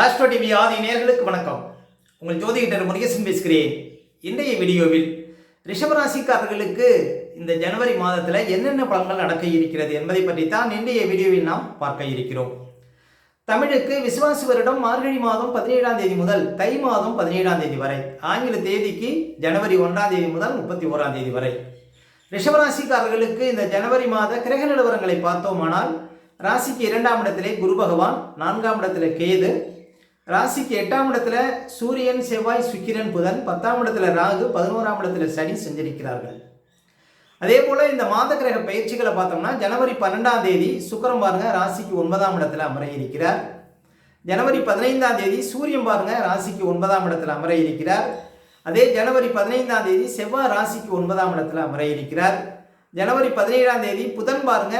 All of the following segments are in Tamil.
ஆஸ்ட்ரோ டிவி ஆதி நேர்களுக்கு வணக்கம். உங்கள் ஜோதிடர் முருகேசன் பேசுகிறேன். இன்றைய வீடியோவில் ரிஷபராசிக்காரர்களுக்கு இந்த ஜனவரி மாதத்தில் என்னென்ன பலன்கள் நடக்க இருக்கிறது என்பதை பற்றி தான் இன்றைய வீடியோவில் நாம் பார்க்க இருக்கிறோம். தமிழுக்கு விசுவாசி வருடம் மார்கழி மாதம் பதினேழாம் தேதி முதல் தை மாதம் பதினேழாம் தேதி வரை ஆங்கில தேதிக்கு ஜனவரி ஒன்றாம் தேதி முதல் முப்பத்தி ஓராம் தேதி வரை. ரிஷபராசிக்காரர்களுக்கு இந்த ஜனவரி மாத கிரக நிலவரங்களை பார்த்தோமானால் ராசிக்கு இரண்டாம் இடத்திலே குரு பகவான் நான்காம் இடத்திலே கேது ராசிக்கு எட்டாம் இடத்துல சூரியன் செவ்வாய் சுக்கிரன் புதன். பத்தாம் இடத்துல ராகு பதினோராம் இடத்துல சனி செஞ்சிருக்கிறார்கள். அதே போல இந்த மாத கிரக பயிற்சிகளை பார்த்தோம்னா ஜனவரி பன்னெண்டாம் தேதி சுக்கரம் பாருங்க ராசிக்கு ஒன்பதாம் இடத்துல அமர இருக்கிறார் ஜனவரி பதினைந்தாம் தேதி சூரியன் பாருங்க ராசிக்கு ஒன்பதாம் இடத்துல அமர இருக்கிறார் அதே ஜனவரி பதினைந்தாம் தேதி செவ்வாய் ராசிக்கு ஒன்பதாம் இடத்துல அமர இருக்கிறார் ஜனவரி பதினேழாம் தேதி புதன் பாருங்க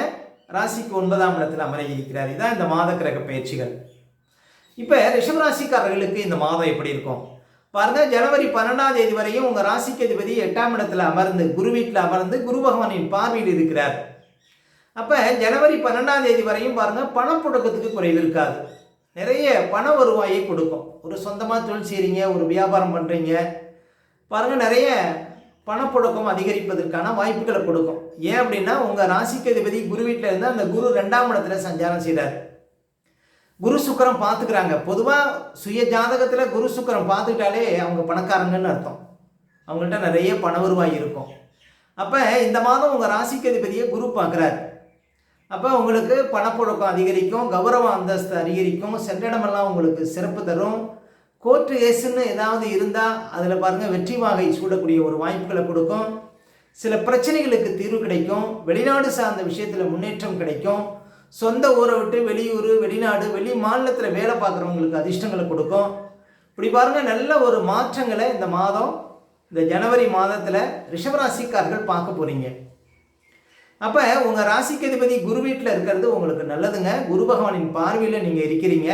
ராசிக்கு ஒன்பதாம் இடத்துல அமர இருக்கிறார் இதுதான் இந்த மாத கிரக பயிற்சிகள். இப்போ ரிஷபராசிக்காரர்களுக்கு இந்த மாதம் எப்படி இருக்கும்? பாருங்க ஜனவரி பன்னெண்டாம் தேதி வரையும் உங்கள் ராசிக்கு அதிபதி எட்டாம் இடத்துல அமர்ந்து குரு வீட்டில் அமர்ந்து குரு பகவானின் பார்வையில் இருக்கிறார். அப்போ ஜனவரி பன்னெண்டாம் தேதி வரையும் பாருங்க பணப்புழக்கத்துக்கு குறைவு இருக்காது. நிறைய பண வருவாயை கொடுக்கும். ஒரு சொந்தமாக தொழில் செய்கிறீங்க ஒரு வியாபாரம் பண்ணுறீங்க பாருங்கள் நிறைய பணப்புழக்கம் அதிகரிப்பதற்கான வாய்ப்புகளை கொடுக்கும். ஏன் அப்படின்னா உங்கள் ராசிக்கு அதிபதி குரு வீட்டில் இருந்து அந்த குரு ரெண்டாம் இடத்துல சஞ்சாரம் செய்கிறார் குரு சுக்கரம் பார்த்துக்கிறாங்க. பொதுவாக சுய ஜாதகத்தில் குரு சுக்கரம் பார்த்துக்கிட்டாலே அவங்க பணக்காரங்கன்னு அர்த்தம். அவங்கள்ட்ட நிறைய பண வருவாய் இருக்கும். அப்போ இந்த மாதம் உங்கள் ராசிக்கு அதிபதியை குரு பார்க்குறாரு. அப்போ உங்களுக்கு பணப்புழக்கம் அதிகரிக்கும் கௌரவ அந்தஸ்து அதிகரிக்கும் சென்றிடமெல்லாம் உங்களுக்கு சிறப்பு தரும். கோர்ட்டு கேஸுன்னு ஏதாவது இருந்தால் அதில் பாருங்கள் வெற்றி வாகை சூடக்கூடிய ஒரு வாய்ப்புகளை கொடுக்கும். சில பிரச்சனைகளுக்கு தீர்வு கிடைக்கும். வெளிநாடு சார்ந்த விஷயத்தில் முன்னேற்றம் கிடைக்கும். சொந்த ஊரை விட்டு வெளியூர் வெளிநாடு வெளி மாநிலத்தில் வேலை பார்க்குறவங்களுக்கு அதிர்ஷ்டங்களை கொடுக்கும். இப்படி பாருங்கள் நல்ல ஒரு மாற்றங்களை இந்த மாதம் இந்த ஜனவரி மாதத்தில் ரிஷபராசிக்காரர்கள் பார்க்க போகிறீங்க அப்போ உங்கள் ராசிக்கு அதிபதி குரு வீட்டில் இருக்கிறது உங்களுக்கு நல்லதுங்க. குரு பகவானின் பார்வையில் நீங்கள் இருக்கிறீங்க.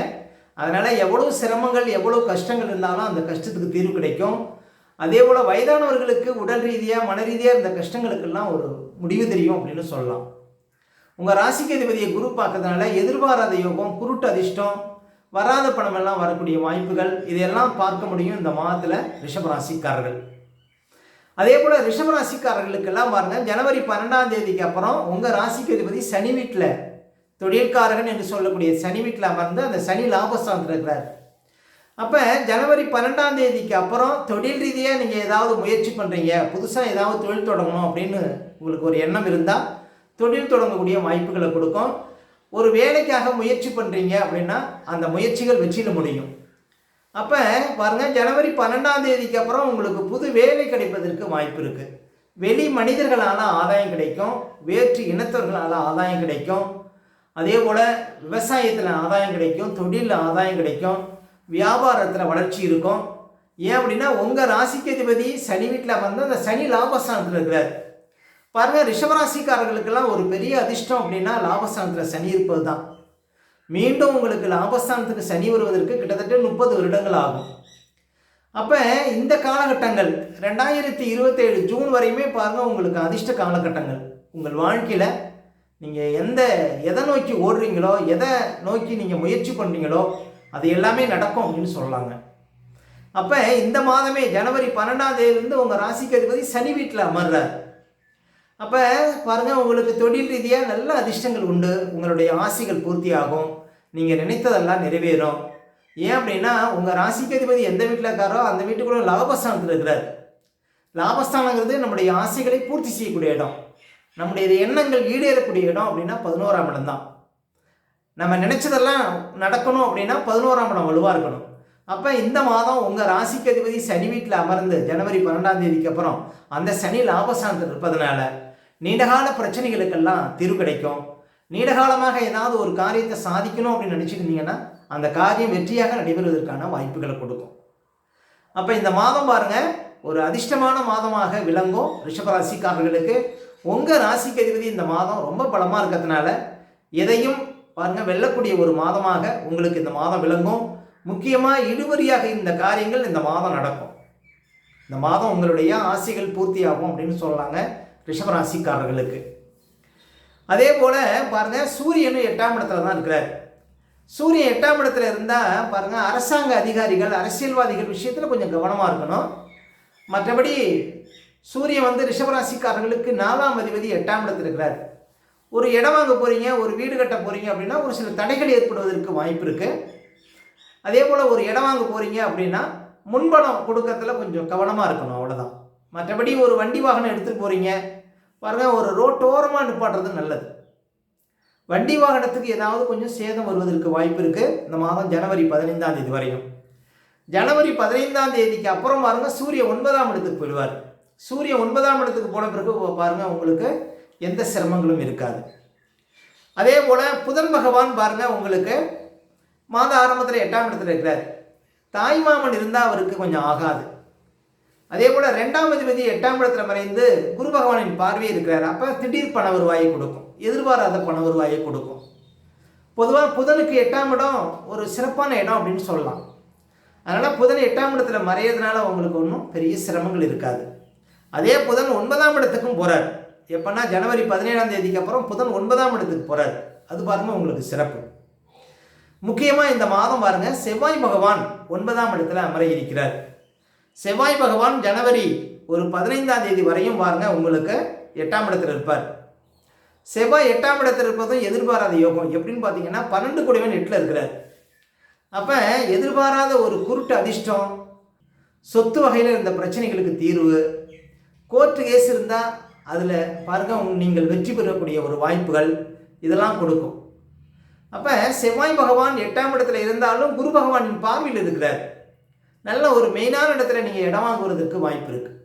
அதனால் எவ்வளோ சிரமங்கள் எவ்வளோ கஷ்டங்கள் இருந்தாலும் அந்த கஷ்டத்துக்கு தீர்வு கிடைக்கும். அதே போல் வயதானவர்களுக்கு உடல் ரீதியாக மன ரீதியாக இந்த கஷ்டங்களுக்கெல்லாம் ஒரு முடிவு தெரியும் அப்படின்னு சொல்லலாம். உங்கள் ராசிக்கு அதிபதியை குரு பார்க்கறதுனால எதிர்பாராத யோகம் குருட்டு அதிர்ஷ்டம் வராத பணமெல்லாம் வரக்கூடிய வாய்ப்புகள் இதையெல்லாம் பார்க்க முடியும் இந்த மாதத்தில் ரிஷபராசிக்காரர்கள். அதே போல் ரிஷபராசிக்காரர்களுக்கெல்லாம் பாருங்கள் ஜனவரி பன்னெண்டாம் தேதிக்கு அப்புறம் உங்கள் ராசிக்கு அதிபதி சனி வீட்டில் தொழிற்காரகன் என்று சொல்லக்கூடிய சனி வீட்டில் அமர்ந்து அந்த சனி லாபஸ்தானத்தில் இருக்கிறார். அப்போ ஜனவரி பன்னெண்டாம் தேதிக்கு அப்புறம் தொழில் ரீதியாக நீங்கள் ஏதாவது முயற்சி பண்ணுறீங்க புதுசாக ஏதாவது தொழில் தொடங்கணும் அப்படின்னு உங்களுக்கு ஒரு எண்ணம் இருந்தால் தொழில் தொடங்கக்கூடிய வாய்ப்புகளை கொடுக்கும். ஒரு வேலைக்காக முயற்சி பண்ணுறீங்க அப்படின்னா அந்த முயற்சிகள் வெற்றியில் முடியும். அப்போ பாருங்கள் ஜனவரி பன்னெண்டாம் தேதிக்கு அப்புறம் உங்களுக்கு புது வேலை கிடைப்பதற்கு வாய்ப்பு இருக்குது வெளி மனிதர்களால் ஆதாயம் கிடைக்கும். வேற்று இனத்தவர்களால் ஆதாயம் கிடைக்கும். அதே போல் விவசாயத்தில் ஆதாயம் கிடைக்கும். தொழிலில் ஆதாயம் கிடைக்கும். வியாபாரத்தில் வளர்ச்சி இருக்கும். ஏன் அப்படின்னா உங்கள் ராசிக்கு அதிபதி சனி வீட்டில் வந்து அந்த சனி லாபஸ்தானத்தில் இருக்கிறார். பாருங்கள் ரிஷபராசிக்காரர்களுக்கெல்லாம் ஒரு பெரிய அதிர்ஷ்டம் அப்படின்னா லாபஸ்தானத்தில் சனி இருப்பது தான் மீண்டும் உங்களுக்கு லாபஸ்தானத்துக்கு சனி வருவதற்கு கிட்டத்தட்ட முப்பது வருடங்கள் ஆகும். அப்போ இந்த காலகட்டங்கள் ரெண்டாயிரத்தி இருபத்தேழு ஜூன் வரையுமே பாருங்கள் உங்களுக்கு அதிர்ஷ்ட காலகட்டங்கள். உங்கள் வாழ்க்கையில் நீங்கள் எந்த எதை நோக்கி ஓடுறீங்களோ எதை நோக்கி நீங்கள் முயற்சி பண்ணுறீங்களோ அது எல்லாமே நடக்கும் அப்படின்னு சொல்லலாங்க அப்போ இந்த மாதமே ஜனவரி பன்னெண்டாம் தேதியிலேருந்து உங்கள் ராசிக்கு அதிபதி சனி வீட்டில் அமர்றார். அப்போ பாருங்கள் உங்களுக்கு தொழில் ரீதியாக நல்ல அதிர்ஷ்டங்கள் உண்டு. உங்களுடைய ஆசைகள் பூர்த்தி ஆகும் நீங்கள் நினைத்ததெல்லாம் நிறைவேறும். ஏன் அப்படின்னா உங்கள் ராசிக்கு அதிபதி எந்த வீட்டில் இருக்காரோ அந்த வீட்டுக்குள்ள லாபஸ்தானத்தில் இருக்கிறார். லாபஸ்தானங்கிறது நம்முடைய ஆசைகளை பூர்த்தி செய்யக்கூடிய இடம். நம்முடைய எண்ணங்கள் ஈடேறக்கூடிய இடம் அப்படின்னா பதினோராம் இடம் தான். நம்ம நினச்சதெல்லாம் நடக்கணும் அப்படின்னா பதினோராம் இடம் வலுவாக இருக்கணும். அப்போ இந்த மாதம் உங்கள் ராசிக்கு அதிபதி சனி வீட்டில் அமர்ந்து ஜனவரி பன்னெண்டாம் தேதிக்கு அப்புறம் அந்த சனி லாபஸ்தானத்தில் இருப்பதனால நீண்டகால பிரச்சனைகளுக்கெல்லாம் தீர்வு கிடைக்கும். நீண்டகாலமாக ஏதாவது ஒரு காரியத்தை சாதிக்கணும் அப்படின்னு நினச்சிருந்தீங்கன்னா அந்த காரியம் வெற்றியாக நடைபெறுவதற்கான வாய்ப்புகளை கொடுக்கும். அப்போ இந்த மாதம் பாருங்கள் ஒரு அதிர்ஷ்டமான மாதமாக விளங்கும் ரிஷபராசிக்காரர்களுக்கு. உங்கள் ராசிக்கு அதிபதி இந்த மாதம் ரொம்ப பலமாக இருக்கிறதுனால எதையும் பாருங்கள் வெல்லக்கூடிய ஒரு மாதமாக உங்களுக்கு இந்த மாதம் விளங்கும். முக்கியமாக இழுவரியாக இந்த காரியங்கள் இந்த மாதம் நடக்கும். இந்த மாதம் உங்களுடைய ஆசைகள் பூர்த்தியாகும் அப்படின்னு சொல்லலாங்க ரிஷபராசிக்காரர்களுக்கு. அதே போல் பாருங்கள் சூரியனும் எட்டாம் இடத்துல தான் இருக்கிறார். சூரியன் எட்டாம் இடத்துல இருந்தால் பாருங்கள் அரசாங்க அதிகாரிகள் அரசியல்வாதிகள் விஷயத்தில் கொஞ்சம் கவனமாக இருக்கணும். மற்றபடி சூரியன் வந்து ரிஷபராசிக்காரர்களுக்கு நாலாம் அதிபதி எட்டாம் இடத்துல இருக்கிறார். ஒரு இடம் வாங்க போகிறீங்க ஒரு வீடு கட்ட போகிறீங்க அப்படின்னா ஒரு சில தடைகள் ஏற்படுவதற்கு வாய்ப்பு இருக்குது அதே போல் ஒரு இடம் வாங்க போகிறீங்க அப்படின்னா முன்பணம் கொடுக்கறதுல கொஞ்சம் கவனமாக இருக்கணும் அவ்வளோதான் மற்றபடி ஒரு வண்டி வாகனம் எடுத்துகிட்டு போகிறீங்க பாருங்கள் ஒரு ரோட்டோரமாக நிப்பாட்டுறது நல்லது. வண்டி வாகனத்துக்கு ஏதாவது கொஞ்சம் சேதம் வருவதற்கு வாய்ப்பு இருக்குது இந்த மாதம் ஜனவரி பதினைந்தாம் தேதி வரையும். ஜனவரி பதினைந்தாம் தேதிக்கு அப்புறம் பாருங்கள் சூரிய ஒன்பதாம் இடத்துக்கு போயிடுவார். சூரியன் ஒன்பதாம் இடத்துக்கு போன பிறகு பாருங்கள் உங்களுக்கு எந்த சிரமங்களும் இருக்காது. அதே போல் புதன் பகவான் பாருங்கள் உங்களுக்கு மாத ஆரம்பத்தில் எட்டாம் இடத்துல இருக்கிறார். தாய்மாமன் இருந்தால் அவருக்கு கொஞ்சம் ஆகாது. அதே போல் ரெண்டாம் அதிபதி எட்டாம் இடத்துல மறைந்து குரு பகவானின் பார்வை இருக்கிறார். அப்போ திடீர் பண வருவாயை கொடுக்கும். எதிர்பாராத பண வருவாயை கொடுக்கும். பொதுவாக புதனுக்கு எட்டாம் இடம் ஒரு சிறப்பான இடம் அப்படின்னு சொல்லலாம். அதனால் புதன் எட்டாம் இடத்துல மறையிறதுனால உங்களுக்கு ஒன்றும் பெரிய சிரமங்கள் இருக்காது. அதே புதன் ஒன்பதாம் இடத்துக்கும் போகிறார் எப்போன்னா ஜனவரி பதினேழாம் தேதிக்கு அப்புறம் புதன் ஒன்பதாம் இடத்துக்கு போகிறார் அது பாருங்கள் உங்களுக்கு சிறப்பு. முக்கியமாக இந்த மாதம் பாருங்கள் செவ்வாய் பகவான் ஒன்பதாம் இடத்துல அமர இருக்கிறார். செவ்வாய் பகவான் ஜனவரி ஒரு பதினைந்தாம் தேதி வரையும் பாருங்க உங்களுக்கு எட்டாம் இடத்துல இருப்பார். செவ்வாய் எட்டாம் இடத்துல இருப்பதும் எதிர்பாராத யோகம். எப்படின்னு பார்த்தீங்கன்னா பன்னெண்டு குடிவன் எட்டில் இருக்கிறார். அப்போ எதிர்பாராத ஒரு குருட்டு அதிர்ஷ்டம் சொத்து வகையில் இருந்த பிரச்சனைகளுக்கு தீர்வு கோர்ட்டு கேஸ் இருந்தால் அதில் பாருங்கள் நீங்கள் வெற்றி பெறக்கூடிய ஒரு வாய்ப்புகள் இதெல்லாம் கொடுக்கும். அப்போ செவ்வாய் பகவான் எட்டாம் இடத்துல இருந்தாலும் குரு பகவானின் பார்வையில் இருக்கிறார். நல்ல ஒரு மெயினான இடத்துல நீங்கள் இடம் வாங்குவதற்கு வாய்ப்பு இருக்குது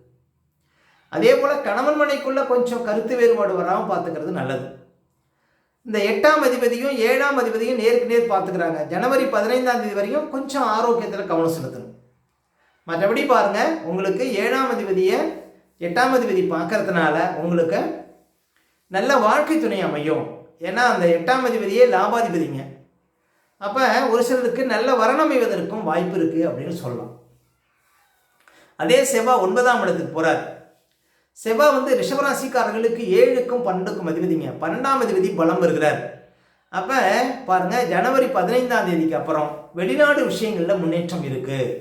அதே போல் கணவன் மனைக்குள்ளே கொஞ்சம் கருத்து வேறுபாடு வராமல் பார்த்துக்கிறது நல்லது. இந்த எட்டாம் அதிபதியும் ஏழாம் அதிபதியும் நேருக்கு நேர் பார்த்துக்கிறாங்க ஜனவரி பதினைந்தாம் தேதி வரையும் கொஞ்சம் ஆரோக்கியத்தில் கவனம் செலுத்தணும். மற்றபடி பாருங்கள் உங்களுக்கு ஏழாம் அதிபதியை எட்டாம் அதிபதி பார்க்கறதுனால உங்களுக்கு நல்ல வாழ்க்கை துணை அமையும். ஏன்னா அந்த எட்டாம் அதிபதியே லாபாதிபதிங்க. அப்போ ஒரு சிலருக்கு நல்ல வரணமைவதற்கும் வாய்ப்பு இருக்குது அப்படின்னு சொல்லலாம். அதே செவ்வாய் ஒன்பதாம் இடத்துக்கு போகிறார் செவ்வாய் வந்து ரிஷபராசிக்காரர்களுக்கு ஏழுக்கும் பன்னெண்டுக்கும் அதிபதிங்க. பன்னெண்டாம் அதிபதி பலம் வருகிறார் அப்போ பாருங்கள் ஜனவரி பதினைந்தாம் தேதிக்கு அப்புறம் வெளிநாடு விஷயங்களில் முன்னேற்றம் இருக்குது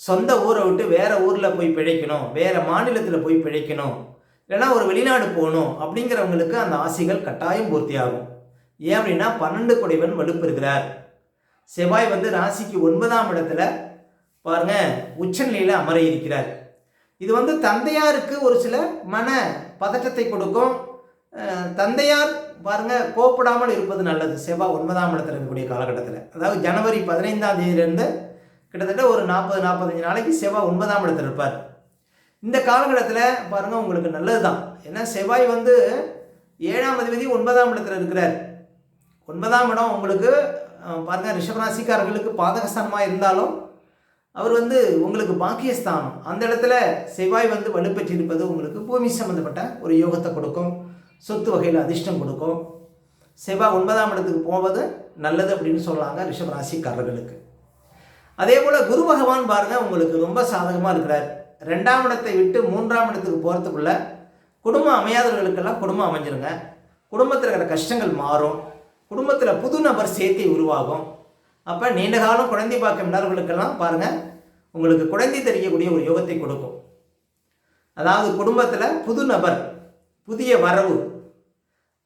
சொந்த ஊரை விட்டு வேறு ஊரில் போய் பிழைக்கணும் வேறு மாநிலத்தில் போய் பிழைக்கணும் இல்லைன்னா ஒரு வெளிநாடு போகணும் அப்படிங்கிறவங்களுக்கு அந்த ஆசைகள் கட்டாயம் பூர்த்தி ஆகும் ஏன் அப்படின்னா பன்னெண்டு குடைவன் வலுப்பெறுகிறார். செவ்வாய் வந்து ராசிக்கு ஒன்பதாம் இடத்துல பாருங்க உச்சநிலையில் அமர இருக்கிறார் இது வந்து தந்தையாருக்கு ஒரு சில மன பதட்டத்தை கொடுக்கும். தந்தையார் பாருங்க கோப்படாமல் இருப்பது நல்லது. செவ்வாய் ஒன்பதாம் இடத்துல இருக்கக்கூடிய காலகட்டத்தில். அதாவது ஜனவரி பதினைந்தாம் தேதியிலேருந்து கிட்டத்தட்ட ஒரு நாற்பது நாற்பத்தஞ்சு நாளைக்கு செவ்வாய் ஒன்பதாம் இடத்துல இருப்பார். இந்த காலகட்டத்தில் பாருங்கள் உங்களுக்கு நல்லது தான் ஏன்னா செவ்வாய் வந்து ஏழாம் அதிபதி ஒன்பதாம் இடத்துல இருக்கிறார். ஒன்பதாம் இடம் உங்களுக்கு பாருங்கள் ரிஷபராசிக்காரர்களுக்கு பாதகஸ்தானமாக இருந்தாலும் அவர் வந்து உங்களுக்கு பாக்கியஸ்தானம். அந்த இடத்துல செவ்வாய் வந்து வலுப்பெற்றிருப்பது உங்களுக்கு பூமி சம்மந்தப்பட்ட ஒரு யோகத்தை கொடுக்கும். சொத்து வகையில் அதிர்ஷ்டம் கொடுக்கும். செவ்வாய் ஒன்பதாம் இடத்துக்கு போவது நல்லது அப்படின்னு சொல்கிறாங்க ரிஷபராசிக்காரர்களுக்கு. அதே போல் குரு பகவான் பாருங்கள் உங்களுக்கு ரொம்ப சாதகமாக இருக்கிறார். ரெண்டாம் இடத்தை விட்டு மூன்றாம் இடத்துக்கு போகிறதுக்குள்ள குடும்பம் அமையாதவர்களுக்கெல்லாம் குடும்பம் அமைஞ்சிருங்க. குடும்பத்தில் இருக்கிற கஷ்டங்கள் மாறும். குடும்பத்தில் புது நபர் சேர்க்கை உருவாகும். அப்போ நீண்ட காலம் குழந்தை பார்க்கும் இல்லாதவர்களுக்கெல்லாம் பாருங்கள் உங்களுக்கு குழந்தை தெரியக்கூடிய ஒரு யோகத்தை கொடுக்கும். அதாவது குடும்பத்தில் புது நபர் புதிய வரவு.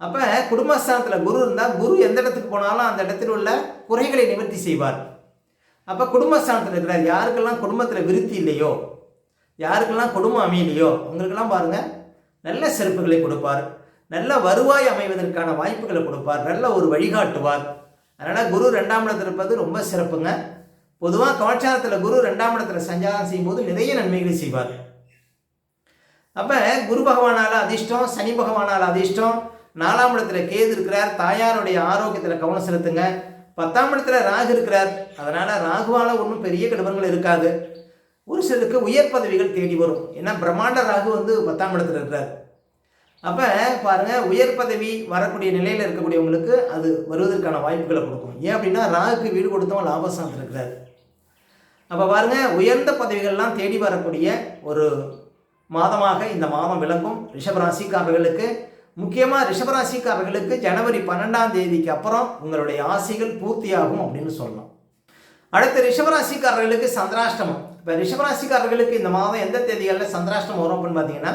அப்போ குடும்பஸ்தானத்தில் குரு இருந்தால் குரு எந்த இடத்துக்கு போனாலும் அந்த இடத்தில் உள்ள குறைகளை நிவர்த்தி செய்வார். அப்போ குடும்பஸ்தானத்தில் இருக்கிறார் யாருக்கெல்லாம் குடும்பத்தில் விருத்தி இல்லையோ யாருக்கெல்லாம் குடும்பம் அமையலையோ அவங்களுக்கெல்லாம் பாருங்கள் நல்ல சிறப்புகளை கொடுப்பார். நல்ல வருவாய் அமைவதற்கான வாய்ப்புகளை கொடுப்பார். நல்ல ஒரு வழிகாட்டுவார். அதனால் குரு ரெண்டாம் இடத்துல இருப்பது ரொம்ப சிறப்புங்க. பொதுவாக கவாச்சாரத்தில் குரு ரெண்டாம் இடத்துல சஞ்சாரம் செய்யும்போது நிறைய நன்மைகளை செய்வார். அப்போ குரு பகவானால் அதிர்ஷ்டம் சனி பகவானால் அதிர்ஷ்டம் நாலாம் இடத்துல கேது இருக்கிறார் தாயாருடைய ஆரோக்கியத்தில் கவனம் செலுத்துங்க. பத்தாம் இடத்துல ராகு இருக்கிறார். அதனால் ராகுவால் ஒன்றும் பெரிய கடுமங்கள் இருக்காது. ஒரு சிலருக்கு உயர் பதவிகள் தேடி வரும். ஏன்னா பிரம்மாண்ட ராகு வந்து பத்தாம் இடத்துல இருக்கிறார். அப்போ பாருங்கள் உயர் பதவி வரக்கூடிய நிலையில் இருக்கக்கூடியவங்களுக்கு அது வருவதற்கான வாய்ப்புகளை கொடுக்கும். ஏன் அப்படின்னா ராகுக்கு வீடு கொடுத்தவன் லாபஸ்தானத்தில் இருக்கிறார். அப்போ பாருங்கள் உயர்ந்த பதவிகள்லாம் தேடி வரக்கூடிய ஒரு மாதமாக இந்த மாதம் விளக்கும் ரிஷபராசிக்காரர்களுக்கு. முக்கியமாக ரிஷபராசிக்காரர்களுக்கு ஜனவரி பன்னெண்டாம் தேதிக்கு அப்புறம் உங்களுடைய ஆசைகள் பூர்த்தியாகும் அப்படின்னு சொல்லலாம் அடுத்து ரிஷபராசிக்காரர்களுக்கு சந்திராஷ்டமம். இப்போ ரிஷபராசிக்காரர்களுக்கு இந்த மாதம் எந்த தேதிகளில் சந்திராஷ்டமம் வரும் அப்படின்னு பார்த்தீங்கன்னா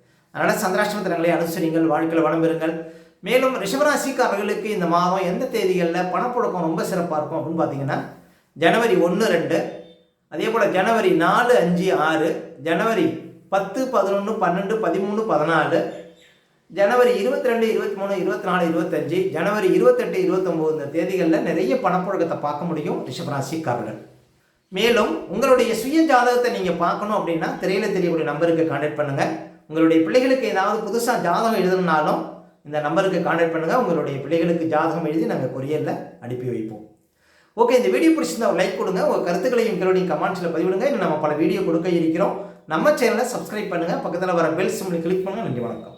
அதனால் சந்திராஷ்டம தினங்களை அனுசரிங்கள் வாழ்க்கையில் வளம் பெறுங்கள். மேலும் ரிஷபராசிக்காரர்களுக்கு இந்த மாதம் எந்த தேதிகளில் பணப்புழக்கம் ரொம்ப சிறப்பாக இருக்கும் அப்படின்னு பார்த்தீங்கன்னா ஜனவரி ஒன்று ரெண்டு. அதே போல் ஜனவரி நாலு அஞ்சு ஆறு. ஜனவரி பத்து பதினொன்று பன்னெண்டு பதிமூணு பதினாலு. ஜனவரி இருபத்தி ரெண்டு இருபத்தி மூணு இருபத்தி நாலு இருபத்தஞ்சு. ஜனவரி இருபத்தெட்டு இருபத்தொம்போது இந்த தேதிகளில் நிறைய பணப்புழக்கத்தை பார்க்க முடியும் ரிஷபராசிக்காரர்கள். மேலும் உங்களுடைய சுய ஜாதகத்தை நீங்கள் பார்க்கணும் அப்படின்னா திரையில் தெரியக்கூடிய நம்பருக்கு கான்டாக்ட் பண்ணுங்கள் உங்களுடைய பிள்ளைகளுக்கு ஏதாவது புதுசாக ஜாதகம் எழுதணும்னாலும் இந்த நம்பருக்கு கான்டாக்ட் பண்ணுங்கள் உங்களுடைய பிள்ளைகளுக்கு ஜாதகம் எழுதி நாங்கள் கொரியரில் அனுப்பி வைப்போம். ஓகே இந்த வீடியோ பிடிச்சிருந்தா லைக் கொடுங்க. உங்கள் கருத்துக்களையும் எங்களுடைய கமெண்ட்ஸில் பதிவிடுங்க. இன்னும் நம்ம பல வீடியோ கொடுக்க இருக்கிறோம். நம்ம சேனலை சப்ஸ்கிரைப் பண்ணுங்கள் பக்கத்தில் வர பெல் சிம்மில் கிளிக் பண்ணுங்கள் நன்றி வணக்கம்.